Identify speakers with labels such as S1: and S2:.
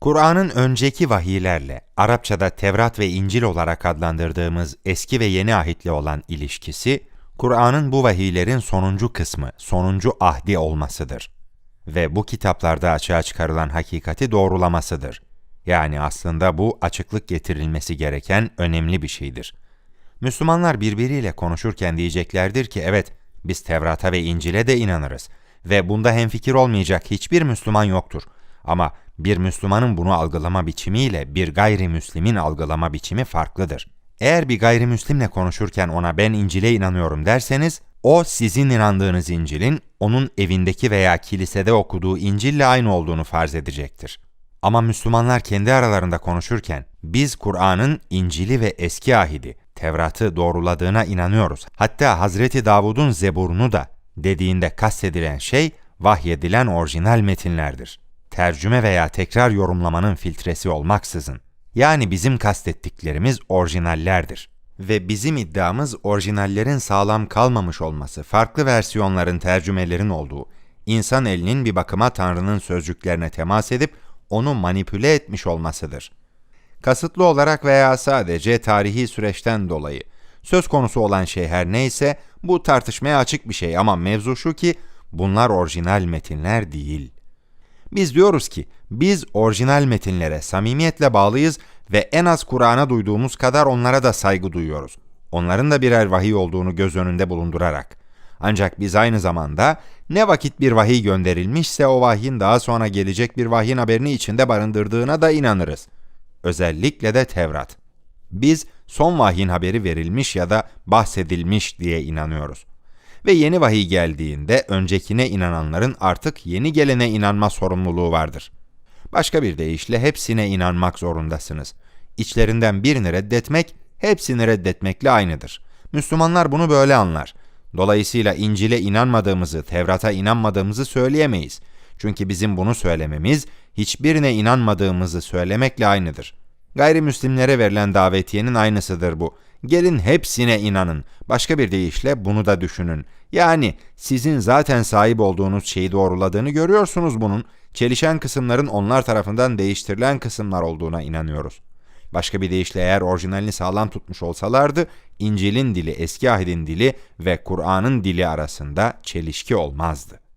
S1: Kur'an'ın önceki vahiylerle Arapçada Tevrat ve İncil olarak adlandırdığımız eski ve yeni ahitle olan ilişkisi, Kur'an'ın bu vahiylerin sonuncu kısmı, sonuncu ahdi olmasıdır. Ve bu kitaplarda açığa çıkarılan hakikati doğrulamasıdır. Yani aslında bu açıklık getirilmesi gereken önemli bir şeydir. Müslümanlar birbiriyle konuşurken diyeceklerdir ki evet biz Tevrat'a ve İncil'e de inanırız ve bunda hemfikir olmayacak hiçbir Müslüman yoktur. Ama bir Müslümanın bunu algılama biçimiyle bir gayrimüslimin algılama biçimi farklıdır. Eğer bir gayrimüslimle konuşurken ona ben İncil'e inanıyorum derseniz, o sizin inandığınız İncil'in onun evindeki veya kilisede okuduğu İncil'le aynı olduğunu farz edecektir. Ama Müslümanlar kendi aralarında konuşurken biz Kur'an'ın İncil'i ve eski ahidi, Tevrat'ı doğruladığına inanıyoruz. Hatta Hazreti Davud'un Zebur'unu da dediğinde kastedilen şey vahyedilen orijinal metinlerdir. Tercüme veya tekrar yorumlamanın filtresi olmaksızın. Yani bizim kastettiklerimiz orijinallerdir. Ve bizim iddiamız orijinallerin sağlam kalmamış olması, farklı versiyonların tercümelerin olduğu, insan elinin bir bakıma Tanrı'nın sözcüklerine temas edip onu manipüle etmiş olmasıdır. Kasıtlı olarak veya sadece tarihi süreçten dolayı söz konusu olan şey her neyse bu tartışmaya açık bir şey ama mevzu şu ki bunlar orijinal metinler değil. Biz diyoruz ki biz orijinal metinlere samimiyetle bağlıyız ve en az Kur'an'a duyduğumuz kadar onlara da saygı duyuyoruz. Onların da birer vahiy olduğunu göz önünde bulundurarak. Ancak biz aynı zamanda ne vakit bir vahiy gönderilmişse o vahyin daha sonra gelecek bir vahyin haberini içinde barındırdığına da inanırız. Özellikle de Tevrat. Biz son vahyin haberi verilmiş ya da bahsedilmiş diye inanıyoruz. Ve yeni vahiy geldiğinde öncekine inananların artık yeni gelene inanma sorumluluğu vardır. Başka bir deyişle hepsine inanmak zorundasınız. İçlerinden birini reddetmek, hepsini reddetmekle aynıdır. Müslümanlar bunu böyle anlar. Dolayısıyla İncil'e inanmadığımızı, Tevrat'a inanmadığımızı söyleyemeyiz. Çünkü bizim bunu söylememiz, hiçbirine inanmadığımızı söylemekle aynıdır. Gayrimüslimlere verilen davetiyenin aynısıdır bu. Gelin hepsine inanın. Başka bir deyişle bunu da düşünün. Yani sizin zaten sahip olduğunuz şeyi doğruladığını görüyorsunuz bunun. Çelişen kısımların onlar tarafından değiştirilen kısımlar olduğuna inanıyoruz. Başka bir deyişle eğer orijinalini sağlam tutmuş olsalardı, İncil'in dili, eski ahidin dili ve Kur'an'ın dili arasında çelişki olmazdı.